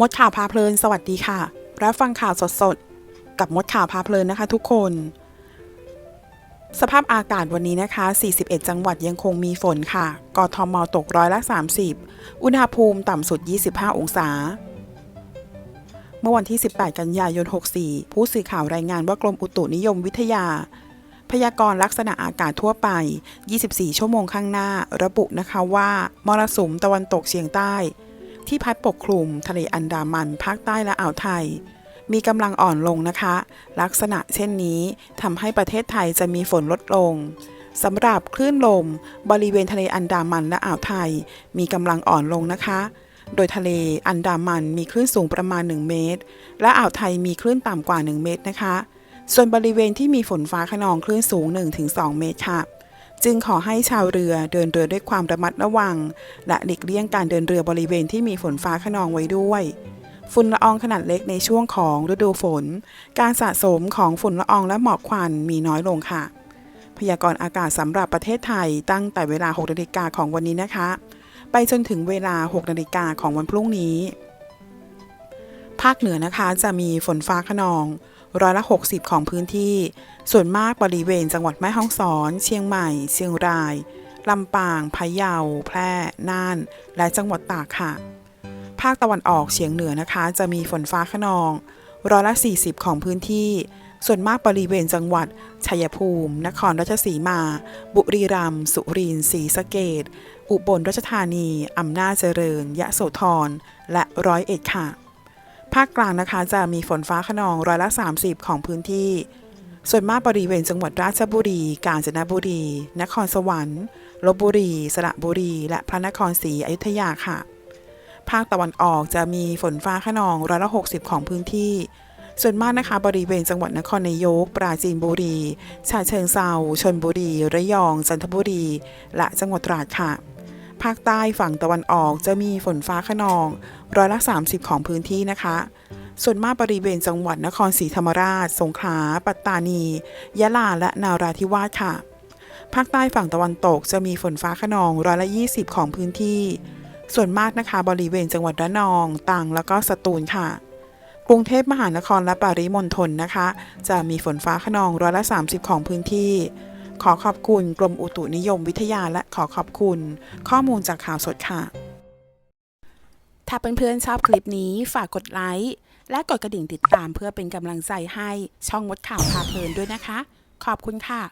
มดข่าวพาเพลิน สวัสดีค่ะ รับฟังข่าวสดๆ กับมดข่าวพาเพลินนะคะ ทุกคน สภาพอากาศวันนี้นะคะ 41 จังหวัดยังคงมีฝนค่ะ กทมตกร้อยละ 30 อุณหภูมิต่ำสุด 25 องศา เมื่อวันที่ 18 กันยายน 64 ผู้สื่อข่าวรายงานว่ากรมอุตุนิยมวิทยา พยากรณ์ลักษณะอากาศทั่วไป 24 ชั่วโมงข้างหน้า ระบุนะคะว่า มรสุมตะวันตกเฉียงใต้ ที่พัดปกคลุมทะเลอันดามันภาคใต้และอ่าวไทย มีกำลังอ่อนลงนะคะ ลักษณะเช่นนี้ทำให้ประเทศไทยจะมีฝนลดลงสำหรับคลื่นลมบริเวณทะเลอันดามันและอ่าวไทย มีกำลังอ่อนลงนะคะ โดยทะเลอันดามันมีคลื่นสูงประมาณ 1 เมตร และอ่าวไทยมีคลื่นต่ำกว่า 1 เมตรนะคะ ส่วนบริเวณที่มีฝนฟ้าขนองคลื่นสูง 1-2 เมตรค่ะ จึงขอให้ชาวเรือเดินเรือด้วยความระมัดระวัง และหลีกเลี่ยงการเดินเรือบริเวณที่มีฝนฟ้าขนองไว้ด้วยฝุ่นละอองขนาดเล็กในช่วงของฤดูฝน การสะสมของฝุ่นละอองและหมอกควันมีน้อยลงค่ะ พยากรณ์อากาศสำหรับประเทศไทยตั้งแต่เวลา 6 นาฬิกาของวันนี้นะคะ ไปจนถึงเวลา 6 นาฬิกาของวันพรุ่งนี้ ภาคเหนือนะคะจะมีฝนฟ้าขนอง ร้อยละ 60 ของพื้นที่ ส่วนมากบริเวณจังหวัดแม่ฮ่องสอน เชียงใหม่ เชียงราย ลำปาง พะเยา แพร่ น่าน และจังหวัดตากค่ะ ภาคตะวันออกเฉียงเหนือนะคะ จะมีฝนฟ้าขนอง ร้อยละ 40 ของพื้นที่ ส่วนมากบริเวณจังหวัด ชัยภูมิ นครราชสีมา บุรีรัมย์ สุรินทร์ ศรีสะเกดอุบลราชธานี อำนาจเจริญ ยะโสธร และร้อยเอ็ดค่ะ ภาคกลางนะคะจะมีฝนฟ้าขนองร้อยละ 30 ของพื้นที่ ส่วนมากบริเวณจังหวัดราชบุรี กาญจนบุรี นครสวรรค์ลบบุรี สระบุรี และพระนครศรีอยุธยาค่ะ ภาคตะวันออกจะมีฝนฟ้าขนองร้อยละ 60 ของพื้นที่ ส่วนมากนะคะบริเวณจังหวัดนครนายก ปราจีนบุรีฉะเชิงเซาชนบุรี ระยอง จันทบุรี และจังหวัดตราดค่ะ ภาคใต้ฝั่งตะวันออกจะมีฝนฟ้าขนองร้อยละ 30 ของพื้นที่นะคะ ส่วนมากบริเวณจังหวัดนครศรีธรรมราช สงขลา ปัตตานี ยะลา และนาราธิวาสค่ะ ภาคใต้ฝั่งตะวันตกจะมีฝนฟ้าขนองร้อยละ 20 ของพื้นที่ ส่วนมากนะคะบริเวณจังหวัดระนองตรังแล้วก็สตูลค่ะ กรุงเทพมหานครและปริมณฑลนะคะ จะมีฝนฟ้าขนองร้อยละ 30 ของพื้นที่ ขอขอบคุณกรมอุตุนิยมวิทยาและขอขอบคุณ ข้อมูลจากข่าวสดค่ะ ถ้าเพื่อนๆชอบคลิปนี้ฝากกดไลค์และกดกระดิ่งติดตามเพื่อเป็นกำลังใจให้ช่องมดข่าวพาเพลินด้วยนะคะ ขอบคุณค่ะ